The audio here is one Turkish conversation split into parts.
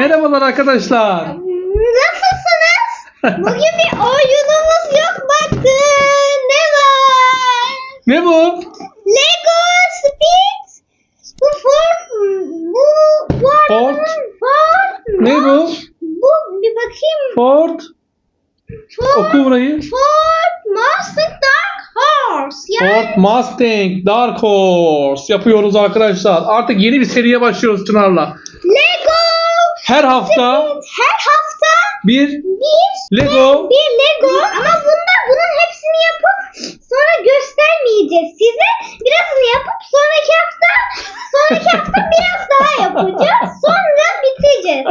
Merhabalar arkadaşlar. Nasılsınız? Bugün bir oyunumuz yok bakın. Ne var? Ne bu? Lego Speed. Bu Ford. Bu Ford. arabanın Ford. Ne bu? Bu bir bakayım. Ford. Ford. Oku burayı. Ford Mustang Dark Horse. Yani Ford Mustang Dark Horse yapıyoruz arkadaşlar. Artık yeni bir seriye başlıyoruz Çınar'la. Her hafta Her hafta bir bir Lego bir Lego ama bunlar bunun hepsini yapıp sonra göstermeyeceğiz size. Birazını yapıp sonraki hafta sonraki hafta biraz daha yapacağız. Sonra biteceğiz.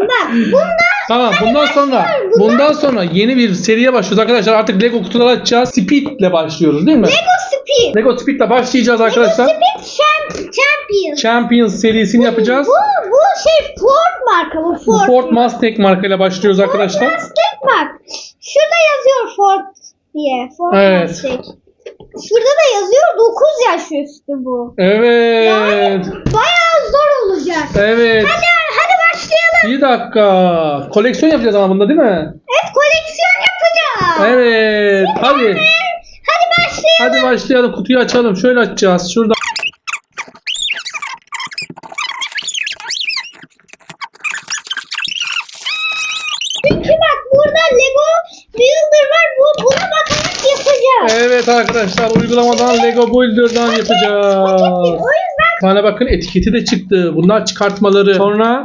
Bak bunda Tamam bundan sonra. Bundan- bundan sonra yeni bir seriye başlıyoruz arkadaşlar. Artık Lego kutuları açacağız. Speed ile başlıyoruz değil mi? Lego Speed. Lego Speed ile başlayacağız arkadaşlar. Lego Speed Champ Champion. Champions serisini yapacağız. Bu, marka bu Ford. Ford Mustang markayla başlıyoruz arkadaşlar. Mustang bak. Şurada yazıyor Ford diye. Ford Evet. Mustang. Şurada da yazıyor 9 yaş üstü bu. Evet. Yani bayağı zor olacak. Evet. Hadi, hadi başlayalım. Bir dakika. Koleksiyon yapacağız ama bunda değil mi? Evet koleksiyon yapacağız. Evet. Hadi. Hadi başlayalım. Hadi başlayalım. Kutuyu açalım. Şöyle açacağız. Şurada. Çünkü bak burada Lego Builder var. Bu, buna bakarak yapacağız. Evet arkadaşlar uygulamadan Lego Builder'dan yapacağız. Bana bakın etiketi de çıktı. Bunlar çıkartmaları. Sonra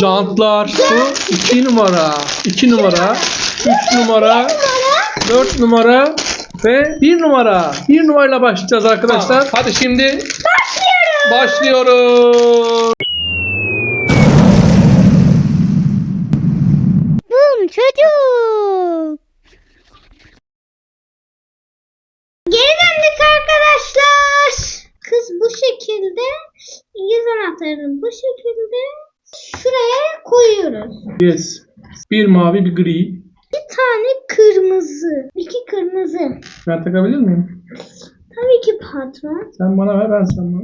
jantlar. Bu 2 numara. 2 numara. 3 numara. 4 numara. Ve 1 numara. 1 numarayla başlayacağız arkadaşlar. Hadi şimdi başlıyorum. başlıyoruz. Bum çocuk. Geri döndük arkadaşlar. Kız bu şekilde yüz anahtarını bu şekilde şuraya koyuyoruz. Yes. Bir mavi bir gri. Bir tane kırmızı. iki kırmızı. Ben takabilir miyim? Tabii ki patron. Sen bana ver ben sana.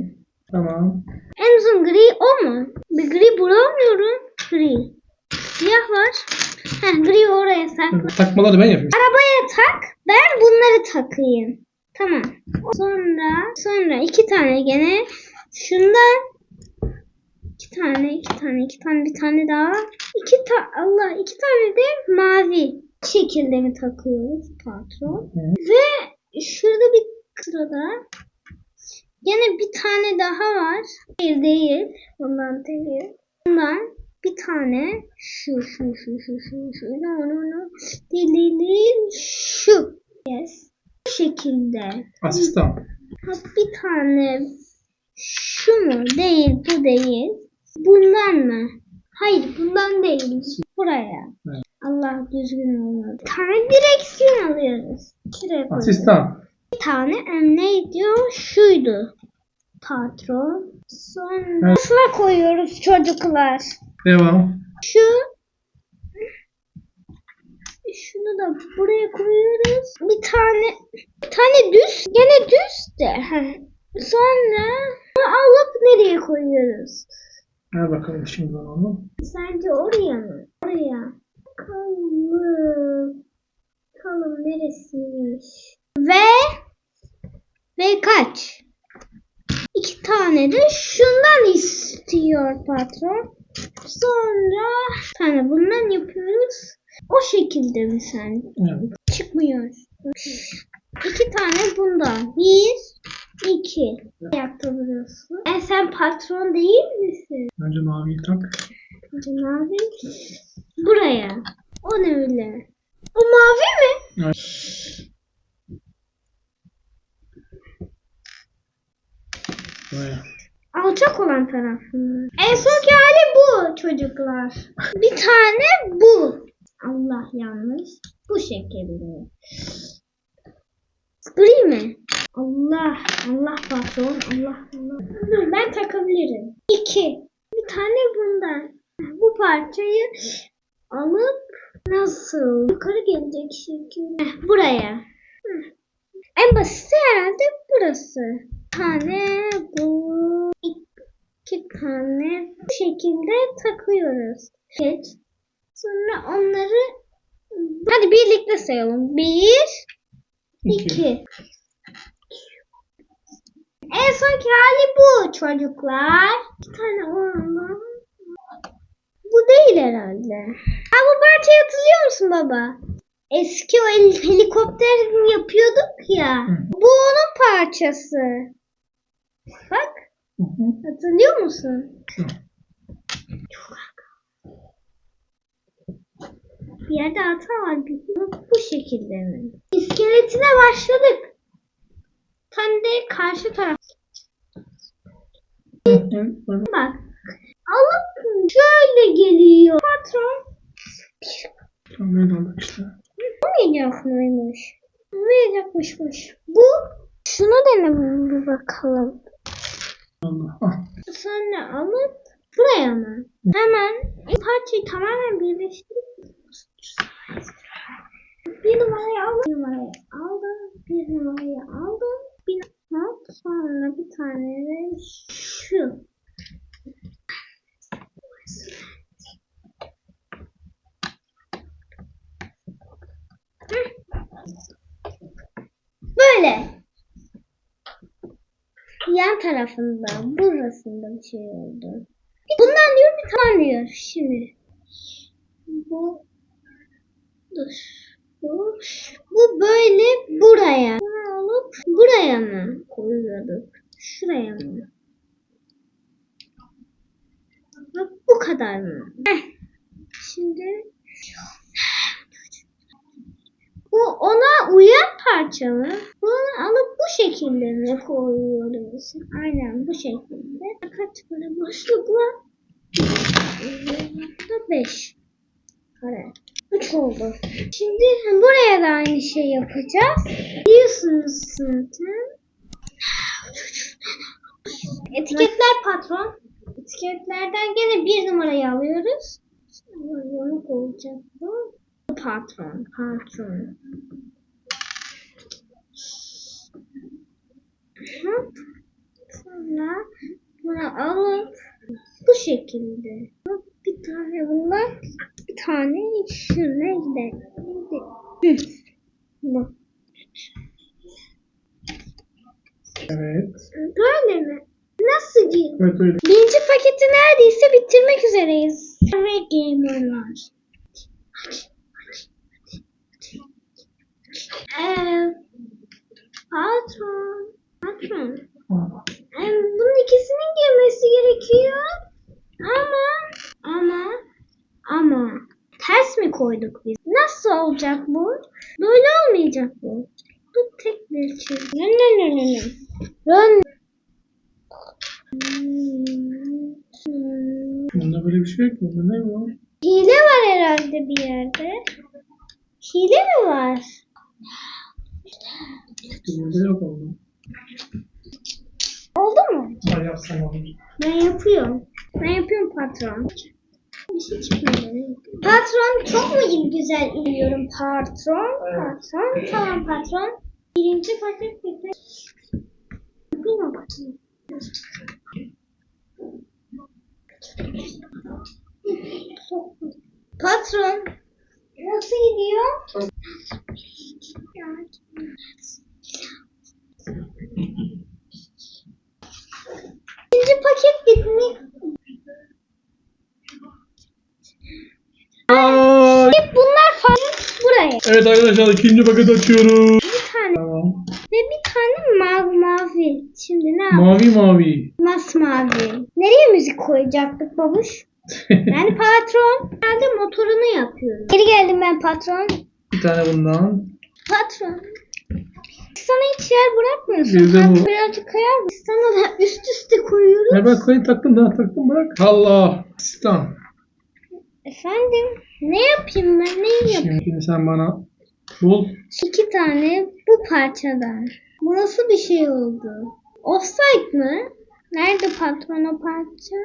Tamam. En uzun gri o mu? Bir gri bulamıyorum. Gri. Siyah var. Heh, gri oraya sakla. Takmaları ben yapayım. Arabaya tak. Ben bunları takayım. Tamam. Sonra sonra iki tane gene şundan iki tane iki tane iki tane bir tane daha. İki ta Allah iki tane de mavi şekilde mi takıyoruz patron? Hı. ve şurada bir sırada gene bir tane daha var. Değil değil. Bundan değil. Bundan bir tane şu şu şu şu şu şu no no no. Değil değil değil. Şu. Yes. Bu şekilde. Asistan. Ha, bir tane şu mu? Değil, bu değil. Bundan mı? Hayır, bundan değil. Buraya. Evet. Allah düzgün olmadı. Tane direksiyon alıyoruz. Şuraya. Asistan. Bir tane neydi o? Şuydu. Patron. Sonra Evet. koyuyoruz çocuklar. Devam. Şu şunu da buraya koyuyoruz. Bir tane bir tane düz. Gene düz de. Sonra alıp nereye koyuyoruz? Ver bakalım şimdi onu. Sence oraya mı? Oraya. Bakalım. Bakalım neresiymiş? Ve ve kaç? İki tane de şundan istiyor patron. Sonra tane bundan yapıyoruz. O şekilde mi sen? Evet. Çıkmıyor. İki tane bundan. Bir, iki. Yaptı burası. E sen patron değil misin? Önce maviyi tak. Mavi. Buraya. O ne öyle? O mavi mi? Evet. Buraya. Alçak olan tarafı mı? En sonki hali bu çocuklar. Bir tane bu. Allah yanlış. Bu şekilde. Gri mi? Allah. Allah patron. Allah Allah. Dur ben takabilirim. İki. Bir tane bundan. Bu parçayı alıp nasıl? Yukarı gelecek şekilde. Heh, Buraya. Heh. En basiti herhalde burası. Bir tane bu. iki tane bu şekilde takıyoruz. Geç. Sonra onları hadi birlikte sayalım. Bir, iki. En sonki hali bu çocuklar. Bir tane orman. Bu değil herhalde. Ha bu parçayı hatırlıyor musun baba? Eski o hel- helikopter yapıyorduk ya. Hı. Bu onun parçası. Bak hatırlıyor musun? Hı. Bir yerde hata var. Bu şekilde mi? İskeletine başladık. Sen de karşı taraf. Bak. Alıp şöyle geliyor. Patron. Öyle oldu işte. Olmayacak mıymış? Olmayacakmışmış. Bu. Şunu dene bir bakalım. Allah. Ah. Sonra alıp buraya mı? Hemen parçayı tamamen birleştirip bir numarayı aldım. Bir numarayı aldım. Bir numarayı aldım. Bir hop, sonra bir tane de şu. Böyle. Yan tarafında, burasında bir şey oldu. Bundan diyor bir tane diyor. Şimdi. Bu. Bu. Bu böyle buraya. Bunu alıp buraya mı koyuyorduk? Şuraya mı? Bu kadar mı? Heh. Şimdi. Bu ona uyan parça mı? Bunu alıp bu şekilde mi koyuyoruz? Aynen bu şekilde. Kaç tane boşluk var? Burada 5 kare. 3 oldu. Şimdi buraya da aynı şey yapacağız. Biliyorsunuz zaten. Etiketler patron. Etiketlerden gene bir numarayı alıyoruz. Yanık olacak bu. Patron, patron. Sonra bunu alıp bu şekilde. Bir tane bundan, tane şuna gidelim. Bu. Evet. Böyle mi? Nasıl diyeyim? Evet öyle. Birinci paketi neredeyse bitirmek üzereyiz. Ve gamerlar. Ee, patron. Patron. Ee, bunun ikisinin girmesi gerekiyor. Ama ama ama ters mi koyduk biz? Nasıl olacak bu? Böyle olmayacak bu. Bu tek bir çizgi. Ne ne ne ne ne. Rön. Bunda böyle bir şey yok mu? Bunda ne var? Hile var herhalde bir yerde. Hile mi var? Bunda yok oldu. Oldu mu? Ha yapsam olur. Ben yapıyorum. Ben yapıyorum patron. Bir. Patron çok mu güzel iniyorum patron? Patron. Tamam patron. Birinci paket bitti. Mı bakayım? Patron. Nasıl gidiyor? İkinci paket bitmiş. Aa, Hep bunlar farklı buraya. Evet arkadaşlar ikinci paket açıyoruz. Bir tane Tamam. ve bir tane mavi mavi. Şimdi ne yapalım? Mavi mavi. Masmavi. Nereye müzik koyacaktık babuş? Yani patron. Herhalde motorunu yapıyorum. Geri geldim ben patron. bir tane bundan. Patron. Sana hiç yer bırakmıyorsun. Bir de bu. Birazcık kayar mısın? Sana da üst üste koyuyoruz. Ver bak koyun taktım daha taktım bırak. Allah. Sistem. Efendim? Ne yapayım ben? Ne yapayım? Şimdi sen bana bul. İki tane bu parçadan. Bu nasıl bir şey oldu? Offside mı? Nerede patron o parça?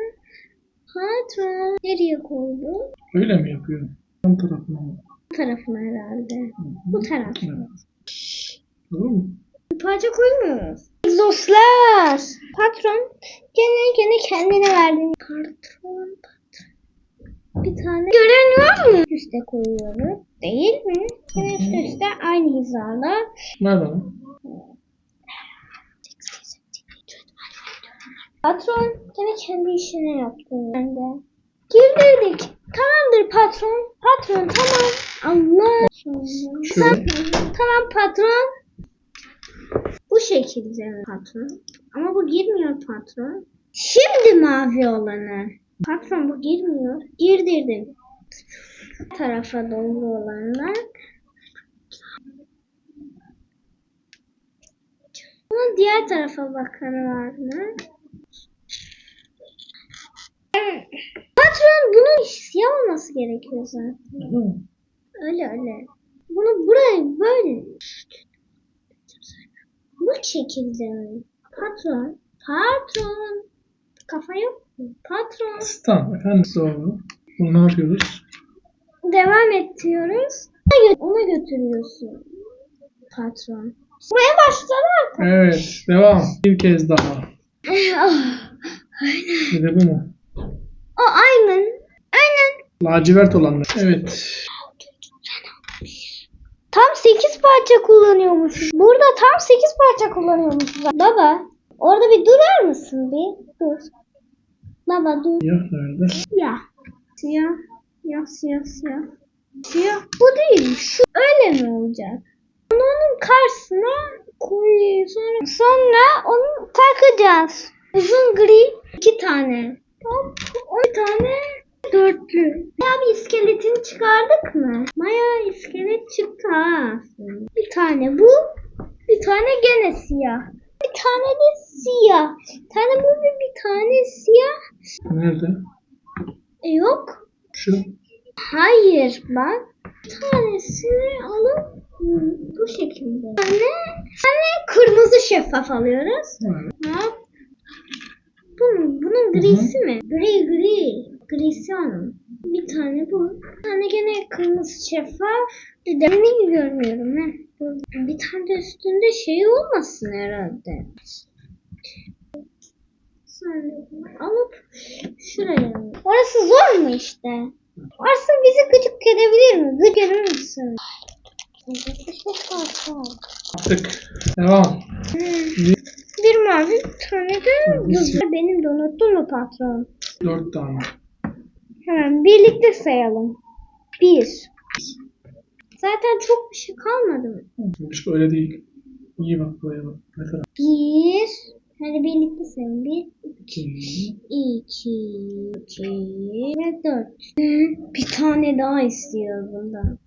Patron. Nereye koydu? Öyle mi yapıyor? Ön tarafına mı? Bu tarafına herhalde. Bu taraf. Evet. Olur mu? Bir parça koymuyoruz. Egzoslar. Patron gene gene kendine verdin. Patron. Bir tane gören var mı? Üste koyuyoruz. Değil mi? Yine üst üste aynı hizada. Nerede? Patron gene kendi işini yaptı. Ben de. Girdirdik. Tamamdır patron. Patron tamam. Allah. Şöyle. Tamam patron. Bu şekilde patron? Ama bu girmiyor patron. Şimdi mavi olanı. Patron bu girmiyor. Girdirdim. Tarafa doğru olanlar. Bunun diğer tarafa bakanı var mı? Patron bunun siyah olması gerekiyor zaten. Öyle öyle. Bunu buraya böyle. Bu şekilde? Patron. Patron. Kafa yok? Patron. Tamam efendim doğru. Bunu ne yapıyoruz? Devam ettiriyoruz. Ona gö- Ona götürüyorsun. Patron. Buraya başladı Evet devam. Bir kez daha. Ah, Bir de bu mu? O aynen. Aynen. Lacivert olanlar. Evet. Tam 8 parça kullanıyormuşuz. Burada tam 8 parça kullanıyormuşuz. Baba orada bir durar mısın bir? Dur. Baba dur. Siyah nerede? Siyah. Siyah. Siyah siyah siyah. Siyah. Bu değil. Şu öyle mi olacak? Onu onun karşısına koy sonra sonra onu takacağız. Uzun gri iki tane. Hop, on tane dörtlü. Ya bir iskeletini çıkardık mı? Maya iskelet çıktı ha. Bir tane bu, bir tane gene siyah. Bir tane de siyah. Bir tane ve bir tane siyah. Nerede? E, yok. Şu. Hayır bak. Bir tanesini alıp bu şekilde. Bir tane, bir tane kırmızı şeffaf alıyoruz. Evet. Hop. Bunun, bunun grisi mi? Gri gri. Grisi onun. Bir tane bu. Bir tane gene kırmızı şeffaf. Bir de beni görmüyorum he. Bir tane de üstünde şey olmasın herhalde. Alıp şuraya. Orası zor mu işte? Orası bizi gıcık edebilir mi? Gıcık eder misin? Yaptık. Devam. Bir mavi bir tane de Biz- benim de unuttun mu patron? Dört tane. Hemen birlikte sayalım. Bir. Zaten çok bir şey kalmadı mı? İşte öyle değil. İyi bak buraya bak. Ne taraf? Bir. Hadi birlikte sayalım. Bir, İki. iki, iki ve dört. Bir tane daha istiyor bundan.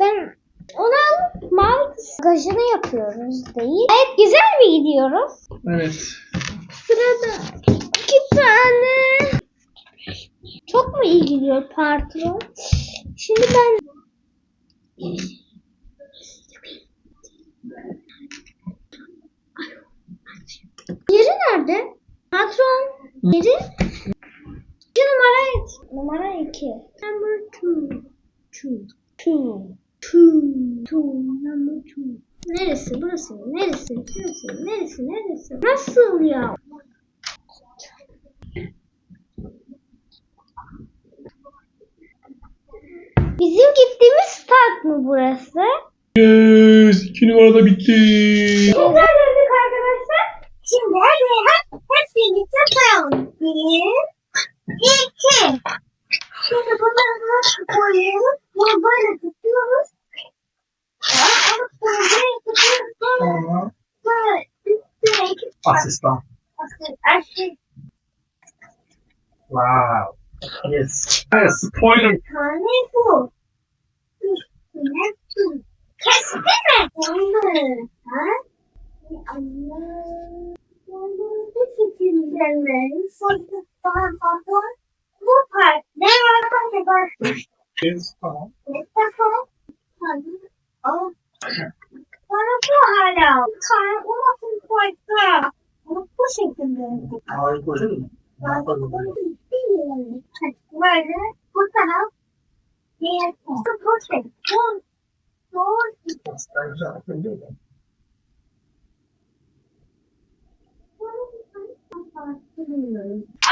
Ben onu alıp mavi bagajını yapıyoruz değil. Evet güzel mi gidiyoruz? Evet. Sırada iki tane. Çok mu iyi gidiyor patron? Şimdi ben Yeri nerede? Patron. Yeri? İki numara Numara iki. Yes. İki numarada bitti. Döndük arkadaşlar. Şimdi hadi hep, hepsini yapalım. Bir, iki. Şimdi bunları koyuyoruz. Bunu böyle tutuyoruz. Alıp böyle tutuyoruz. Sonra Tamam. böyle üstüne iki Asistan. Aşağı Wow. Yes. Spoiler. tane bu. Üstüne tut. Kestin mi bunu? Ha? Allah. Bu fikirlerin sonuçta daha fazla bu part Hadi. Al. Bana bu hala. Kar olmasın koysa. Bunu bu şekilde. Harika değil mi? Böyle bu taraf. diye support it.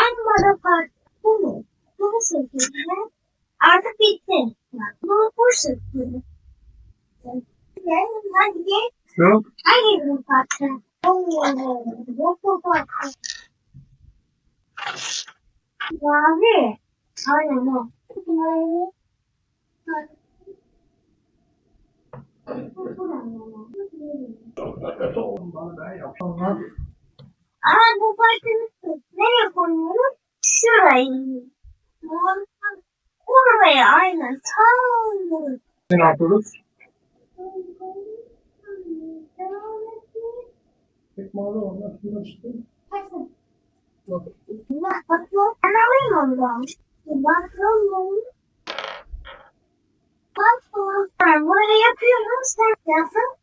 Amma da fark bu mu? Bu şekilde artık bitti. Bu bu şekilde. Gel, hadi gel. Yok. Hadi bu parça. Bu bu parça. Mavi. Aynen o. Mavi. Aa bu parçanı nereye koyuyoruz? Şurayı. Oraya aynen. Tam. Ne yapıyoruz? Pek mavi olmaz. Şunlar işte. Ben alayım ondan. Bak oğlum. Bak böyle yapıyorum. Sen yapın.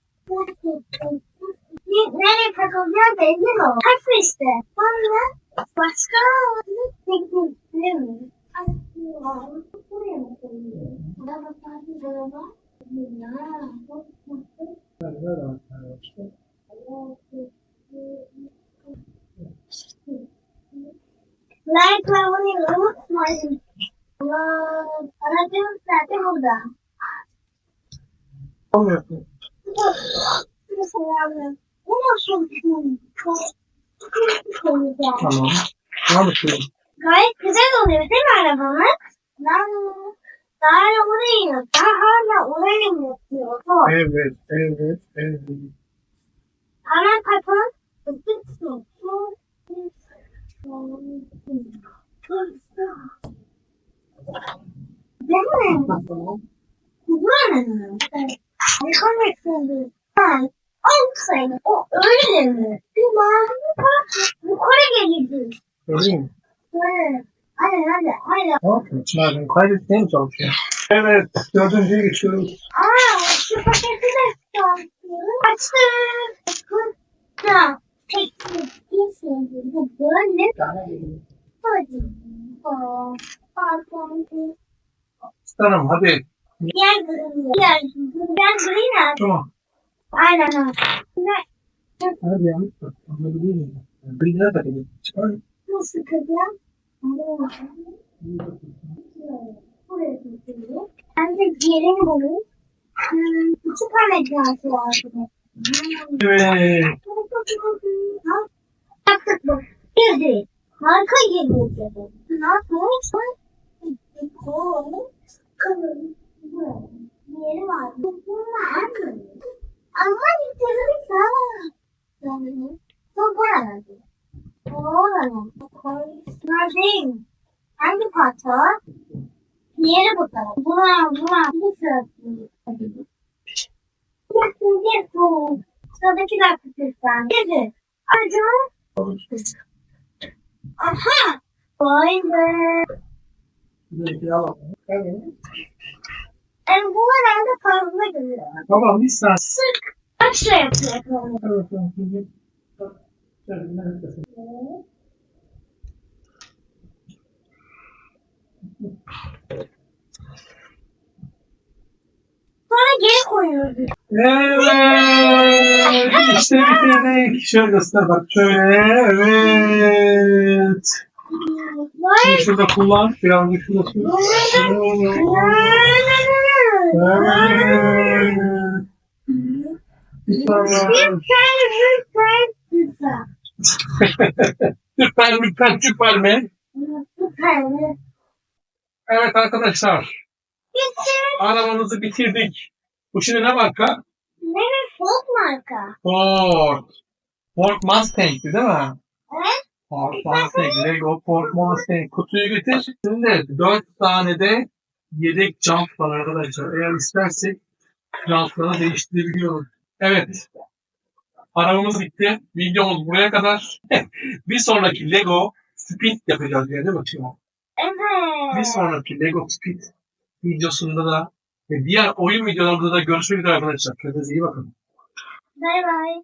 Nereye takılacak belli mi? Kaç işte. Sonra başka teknik değil mi? Like ve abone unutmayın. Aradığım zaten burada. Olmuyorsun. Mesela bu çok Tamam. Ne yapıyorsun? Gayet güzel oluyor değil mi arabamız? Ben daha oraya iniyor. Daha hala oraya iniyor. Evet, evet, evet. Hemen patron. Değil mi? Tamam. Buranın. Yıkamışsın. Ben alsaydım o öyle mi? Bir mavi parça yukarı gelirdi. Öyle mi? Böyle. Aynen aynen aynen. Ne yapıyorsun? Mi çalışıyorsun? Evet, dördüncüye geçiyoruz. Aa şu paketi de çıkartıyorum. Açtım. Burada. Tek bir şey. Bu böyle. Hadi. Pardon. Tamam, hadi. Diğer görünüyor. Diğer görünüyor. Tamam. Aynen? Hadi yanlış bak. Anladı değil mi? Bir daha da gidelim. Çıkar. Nasıl kızım? Ben de diğerini bulayım. Hmm, iki tane var. burada. Evet. Ha? Yaptık bu. Girdi. Marka girdi dedi. Ne yapıyorsun? Yeri var. Bunlar Ama getirdik sana. Yani, bu burada. Oğlum. Neredeyim? Hangi parça? Diğeri bu taraf. Buna, buna. Bu sırası. Yakın bir bu. Sıradaki de lütfen. Gezi. Acı. Aha. Vay be. Yani bu herhalde fazla geliyor. Tamam, bir saat. Sık. Kaç lira yapıyor? Evet. Evet, evet. Sonra geri koyuyoruz. Evet, işte bitirdik. Şöyle göster bak, şöyle, evet. Şimdi şurada kullan, birazcık şurada sür. Evet. Bir tane. Lütfen pizza. Süper, lütfen süper mi? Evet arkadaşlar. Arabamızı bitirdik. Bu şimdi ne marka? Bir Ford marka. Ford. Ford Mustang'ti değil mi? Evet. Ford Mustang, Lego Ford Mustang. Kutuyu getir. Şimdi 4 tane de yedek jant var arkadaşlar. Eğer istersek jantları değiştirebiliyoruz. Evet. Arabamız bitti. Videomuz buraya kadar. bir sonraki Lego Speed yapacağız yani değil mi Timo? Bir Evet. sonraki Lego Speed videosunda da ve diğer oyun videolarında da görüşmek üzere arkadaşlar. Kendinize iyi bakın. Bay bay.